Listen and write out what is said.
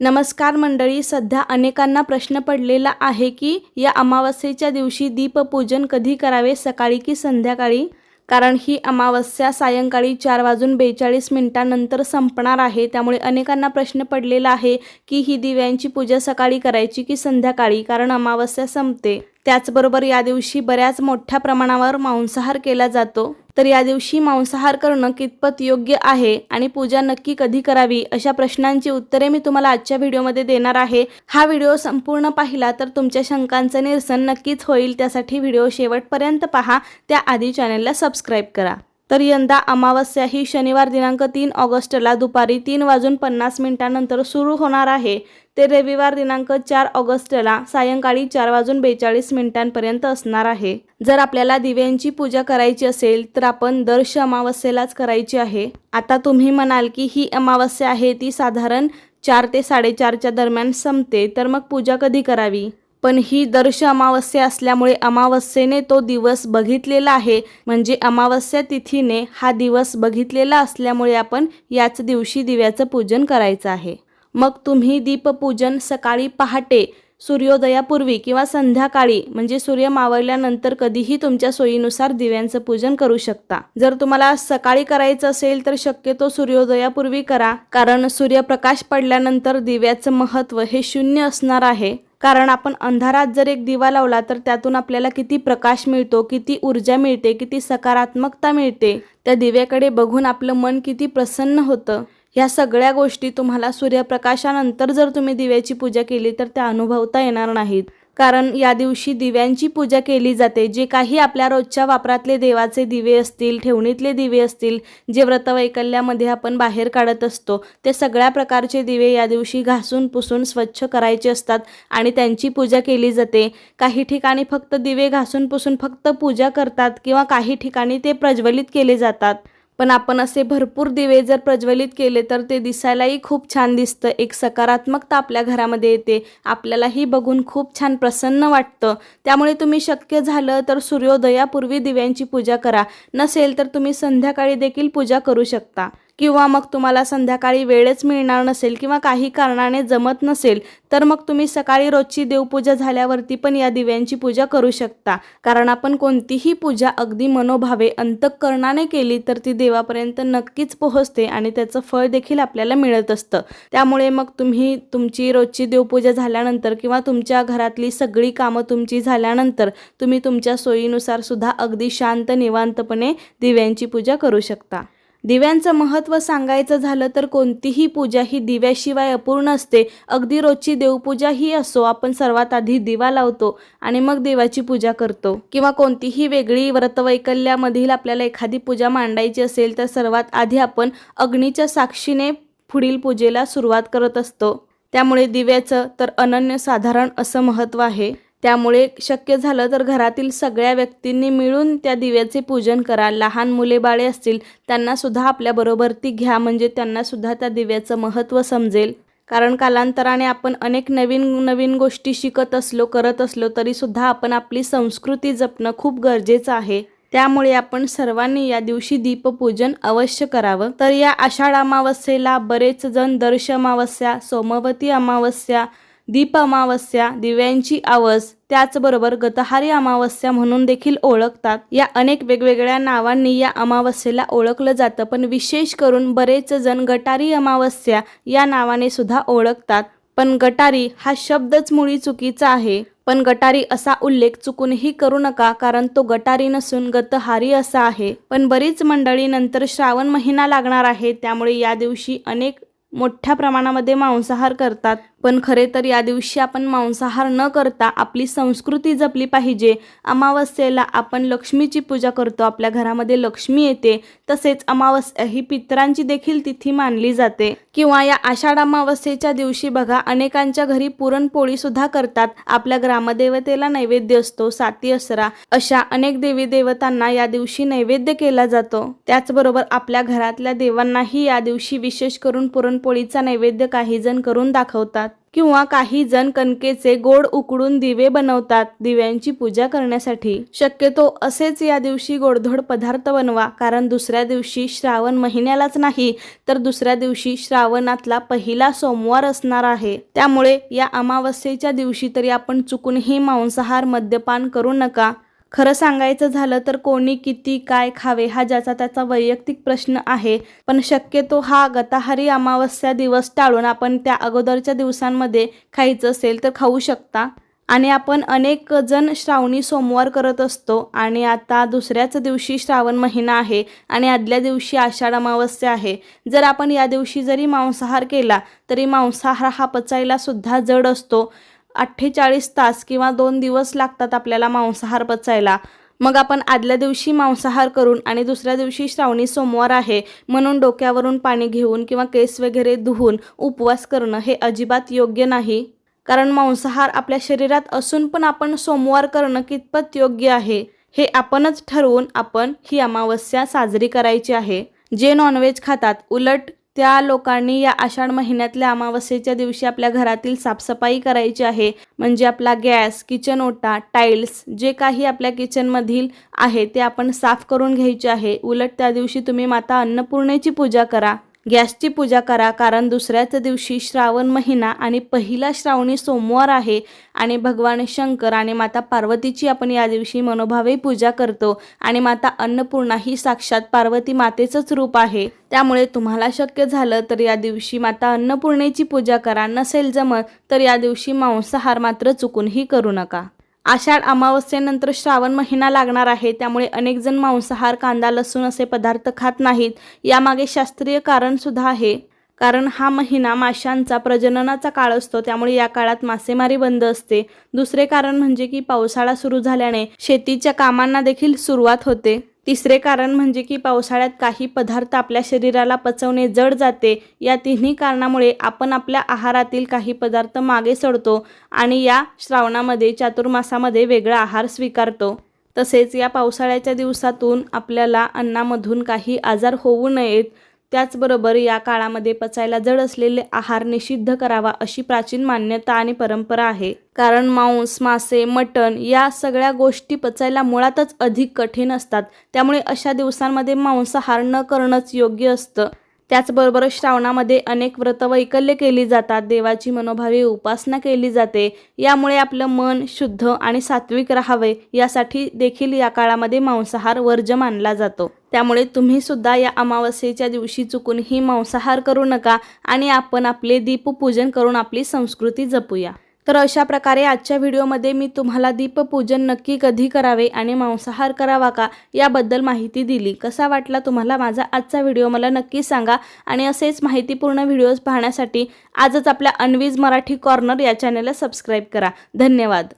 नमस्कार मंडळी सध्या अनेकांना प्रश्न पडलेला आहे की या अमावस्येच्या दिवशी दीपपूजन कधी करावे सकाळी की संध्याकाळी? कारण ही अमावस्या सायंकाळी चार वाजून बेचाळीस मिनिटांनंतर संपणार आहे. त्यामुळे अनेकांना प्रश्न पडलेला आहे की ही दिव्यांची पूजा सकाळी करायची की संध्याकाळी? कारण अमावस्या संपते. त्याचबरोबर या दिवशी बऱ्याच मोठ्या प्रमाणावर मांसाहार केला जातो. तर या दिवशी मांसाहार करणं कितपत योग्य आहे आणि पूजा नक्की कधी करावी अशा प्रश्नांची उत्तरे मी तुम्हाला आजच्या व्हिडिओमध्ये देणार आहे. हा व्हिडिओ संपूर्ण पाहिला तर तुमच्या शंकांचं निरसन नक्कीच होईल. त्यासाठी व्हिडिओ शेवटपर्यंत पहा. त्याआधी चॅनलला सबस्क्राईब करा. तर यंदा अमावस्या ही शनिवार दिनांक तीन ऑगस्टला दुपारी तीन वाजून पन्नास मिनिटांनंतर सुरू होणार आहे. ते रविवार दिनांक चार ऑगस्टला सायंकाळी चार वाजून बेचाळीस मिनिटांपर्यंत असणार आहे. जर आपल्याला दिव्यांची पूजा करायची असेल तर आपण दर्श अमावस्येलाच करायची आहे. आता तुम्ही म्हणाल की ही अमावस्या आहे ती साधारण चार ते साडेचारच्या दरम्यान संपते तर मग पूजा कधी करावी? पण ही दर्श अमावस्या असल्यामुळे अमावस्येने तो दिवस बघितलेला आहे. म्हणजे अमावस्या तिथीने हा दिवस बघितलेला असल्यामुळे आपण याच दिवशी दिव्याचं पूजन करायचं आहे. मग तुम्ही दीपपूजन सकाळी पहाटे सूर्योदयापूर्वी किंवा संध्याकाळी म्हणजे सूर्य मावळल्यानंतर कधीही तुमच्या सोयीनुसार दिव्यांचं पूजन करू शकता. जर तुम्हाला सकाळी करायचं असेल तर शक्यतो सूर्योदयापूर्वी करा. कारण सूर्यप्रकाश पडल्यानंतर दिव्याचं महत्त्व हे शून्य असणार आहे. कारण आपण अंधारात जर एक दिवा लावला तर त्यातून आपल्याला किती प्रकाश मिळतो किती ऊर्जा मिळते किती सकारात्मकता मिळते त्या दिव्याकडे बघून आपलं मन किती प्रसन्न होतं. ह्या सगळ्या गोष्टी तुम्हाला सूर्यप्रकाशानंतर जर तुम्ही दिव्याची पूजा केली तर त्या अनुभवता येणार नाहीत. कारण या दिवशी दिव्यांची पूजा केली जाते. जे काही आपल्या रोजच्या वापरातले देवाचे दिवे असतील ठेवणीतले दिवे असतील जे व्रतवैकल्यामध्ये आपण बाहेर काढत असतो ते सगळ्या प्रकारचे दिवे या दिवशी घासून पुसून स्वच्छ करायचे असतात आणि त्यांची पूजा केली जाते. काही ठिकाणी फक्त दिवे घासून पुसून फक्त पूजा करतात किंवा काही ठिकाणी ते प्रज्वलित केले जातात. पण आपण असे भरपूर दिवे जर प्रज्वलित केले तर ते दिसायलाही खूप छान दिसतं. एक सकारात्मकता आपल्या घरामध्ये येते. आपल्यालाही बघून खूप छान प्रसन्न वाटतं. त्यामुळे तुम्ही शक्य झालं तर सूर्योदयापूर्वी दिव्यांची पूजा करा. नसेल तर तुम्ही संध्याकाळी देखील पूजा करू शकता. किंवा मग तुम्हाला संध्याकाळी वेळच मिळणार नसेल किंवा काही कारणाने जमत नसेल तर मग तुम्ही सकाळी रोजची देवपूजा झाल्यावरती पण या दिव्यांची पूजा करू शकता. कारण आपण कोणतीही पूजा अगदी मनोभावे अंतःकरणाने केली तर ती देवापर्यंत नक्कीच पोहोचते आणि त्याचं फळ देखील आपल्याला मिळत असतं. त्यामुळे मग तुम्ही तुमची रोजची देवपूजा झाल्यानंतर किंवा तुमच्या घरातली सगळी कामं तुमची झाल्यानंतर तुम्ही तुमच्या सोयीनुसार सुद्धा अगदी शांत निवांतपणे दिव्यांची पूजा करू शकता. दिव्यांचं महत्त्व सांगायचं झालं तर कोणतीही पूजा ही दिव्याशिवाय अपूर्ण असते. अगदी रोजची देवपूजा ही असो आपण सर्वात आधी दिवा लावतो आणि मग देवाची पूजा करतो. किंवा कोणतीही वेगळी व्रतवैकल्यामधील आपल्याला एखादी पूजा मांडायची असेल तर सर्वात आधी आपण अग्नीच्या साक्षीने पुढील पूजेला सुरुवात करत असतो. त्यामुळे दिव्याचं तर अनन्यसाधारण असं महत्त्व आहे. त्यामुळे शक्य झालं तर घरातील सगळ्या व्यक्तींनी मिळून त्या दिव्याचे पूजन करा. लहान मुले बाळे असतील त्यांनासुद्धा आपल्याबरोबर ती घ्या म्हणजे त्यांनासुद्धा त्या दिव्याचं महत्त्व समजेल. कारण कालांतराने आपण अनेक नवीन नवीन गोष्टी शिकत असलो करत असलो तरीसुद्धा आपण आपली संस्कृती जपणं खूप गरजेचं आहे. त्यामुळे आपण सर्वांनी या दिवशी दीपपूजन अवश्य करावं. तर या आषाढ अमावस्येला बरेच जण दर्श अमावस्या सोमवती अमावस्या दीप अमावस्या दिव्यांची आवस त्याचबरोबर गतहारी अमावस्या म्हणून देखील ओळखतात. या अनेक वेगवेगळ्या नावांनी या अमावस्येला ओळखलं जातं पण विशेष करून बरेच जण गटारी अमावस्या या नावाने सुद्धा ओळखतात. पण गटारी हा शब्दच मुळी चुकीचा आहे. पण गटारी असा उल्लेख चुकूनही करू नका कारण तो गटारी नसून गतहारी असा आहे. पण बरीच मंडळी नंतर श्रावण महिना लागणार आहे त्यामुळे या दिवशी अनेक मोठ्या प्रमाणामध्ये मांसाहार करतात. पण खरे तर या दिवशी आपण मांसाहार न करता आपली संस्कृती जपली पाहिजे. अमावस्येला आपण लक्ष्मीची पूजा करतो. आपल्या घरामध्ये लक्ष्मी येते. तसेच अमावस्या ही पितरांची देखील तिथी मानली जाते. किंवा या आषाढ अमावस्येच्या दिवशी बघा अनेकांच्या घरी पुरणपोळी सुद्धा करतात. आपल्या ग्रामदेवतेला नैवेद्य असतो साती असरा अशा अनेक देवी देवतांना या दिवशी नैवेद्य केला जातो. त्याचबरोबर आपल्या घरातल्या देवांनाही या दिवशी विशेष करून पुरणपोळीचा नैवेद्य काही जण करून दाखवतात. किंवा काही जण कणकेचे गोड उकडून दिवे बनवतात दिव्यांची पूजा करण्यासाठी. शक्यतो असेच या दिवशी गोडधोड पदार्थ बनवा कारण दुसऱ्या दिवशी श्रावण महिन्यालाच नाही तर दुसऱ्या दिवशी श्रावणातला पहिला सोमवार असणार आहे. त्यामुळे या अमावस्येच्या दिवशी तरी आपण चुकूनही मांसाहार मद्यपान करू नका. खरं सांगायचं झालं तर कोणी किती काय खावे हा ज्याचा त्याचा वैयक्तिक प्रश्न आहे. पण शक्यतो हा गताहारी अमावस्या दिवस टाळून आपण त्या अगोदरच्या दिवसांमध्ये खायचं असेल तर खाऊ शकता. आणि आपण अनेक जण श्रावणी सोमवार करत असतो आणि आता दुसऱ्याच दिवशी श्रावण महिना आहे आणि आदल्या दिवशी आषाढ अमावस्या आहे. जर आपण या दिवशी जरी मांसाहार केला तरी मांसाहार हा पचायला सुद्धा जड असतो. अठ्ठेचाळीस तास किंवा दोन दिवस लागतात आपल्याला मांसाहार पचायला. मग आपण आदल्या दिवशी मांसाहार करून आणि दुसऱ्या दिवशी श्रावणी सोमवार आहे म्हणून डोक्यावरून पाणी घेऊन किंवा केस वगैरे धुवून उपवास करणं हे अजिबात योग्य नाही. कारण मांसाहार आपल्या शरीरात असून पण आपण सोमवार करणं कितपत योग्य आहे हे आपणच ठरवून आपण ही अमावस्या साजरी करायची आहे. जे नॉनव्हेज खातात उलट त्या लोकांनी या आषाढ महिन्यातल्या अमावस्येच्या दिवशी आपल्या घरातील साफसफाई करायची आहे. म्हणजे आपला गॅस किचन ओटा टाईल्स जे काही आपल्या किचनमधील आहे ते आपण साफ करून घ्यायचे आहे. उलट त्या दिवशी तुम्ही माता अन्नपूर्णेची पूजा करा. गॅसची पूजा करा कारण दुसऱ्याच दिवशी श्रावण महिना आणि पहिला श्रावणी सोमवार आहे आणि भगवान शंकर आणि माता पार्वतीची आपण या दिवशी मनोभावे पूजा करतो आणि माता अन्नपूर्णा ही साक्षात पार्वती मातेचंच रूप आहे. त्यामुळे तुम्हाला शक्य झालं तर या दिवशी माता अन्नपूर्णेची पूजा करा नसेल जमत तर या दिवशी मांसाहार मात्र चुकूनही करू नका. आषाढ अमावस्येनंतर श्रावण महिना लागणार आहे त्यामुळे अनेक जण मांसाहार कांदा लसूण असे पदार्थ खात नाहीत. यामागे शास्त्रीय कारण सुद्धा आहे. कारण हा महिना माशांचा प्रजननाचा काळ असतो त्यामुळे या काळात मासेमारी बंद असते. दुसरे कारण म्हणजे की पावसाळा सुरू झाल्याने शेतीच्या कामांना देखील सुरुवात होते. तिसरे कारण म्हणजे की पावसाळ्यात काही पदार्थ आपल्या शरीराला पचवणे जड जाते. या तिन्ही कारणामुळे आपण आपल्या आहारातील काही पदार्थ मागे सोडतो आणि या श्रावणामध्ये चातुर्मासामध्ये वेगळा आहार स्वीकारतो. तसेच या पावसाळ्याच्या दिवसातून आपल्याला अन्नामधून काही आजार होऊ नयेत. त्याचबरोबर या काळामध्ये पचायला जड असलेले आहार निषिद्ध करावा अशी प्राचीन मान्यता आणि परंपरा आहे. कारण मांस मासे मटण या सगळ्या गोष्टी पचायला मुळातच अधिक कठीण असतात. त्यामुळे अशा दिवसांमध्ये मांसाहार न करणंच योग्य असतं. त्याचबरोबर श्रावणामध्ये अनेक व्रतवैकल्य केली जातात देवाची मनोभावी उपासना केली जाते. यामुळे आपलं मन शुद्ध आणि सात्विक राहावे यासाठी देखील या काळामध्ये मांसाहार वर्ज मानला जातो. त्यामुळे तुम्ही सुद्धा या अमावस्येच्या दिवशी चुकूनही मांसाहार करू नका आणि आपण आपले दीपपूजन करून आपली संस्कृती जपूया. तर अशा प्रकारे आजच्या व्हिडिओमध्ये मी तुम्हाला दीपपूजन नक्की कधी करावे आणि मांसाहार करावा का याबद्दल माहिती दिली. कसा वाटला तुम्हाला माझा आजचा व्हिडिओ मला नक्की सांगा आणि असेच माहितीपूर्ण व्हिडिओज पाहण्यासाठी आजच आपल्या अनवीज मराठी कॉर्नर या चॅनलला सबस्क्राईब करा. धन्यवाद.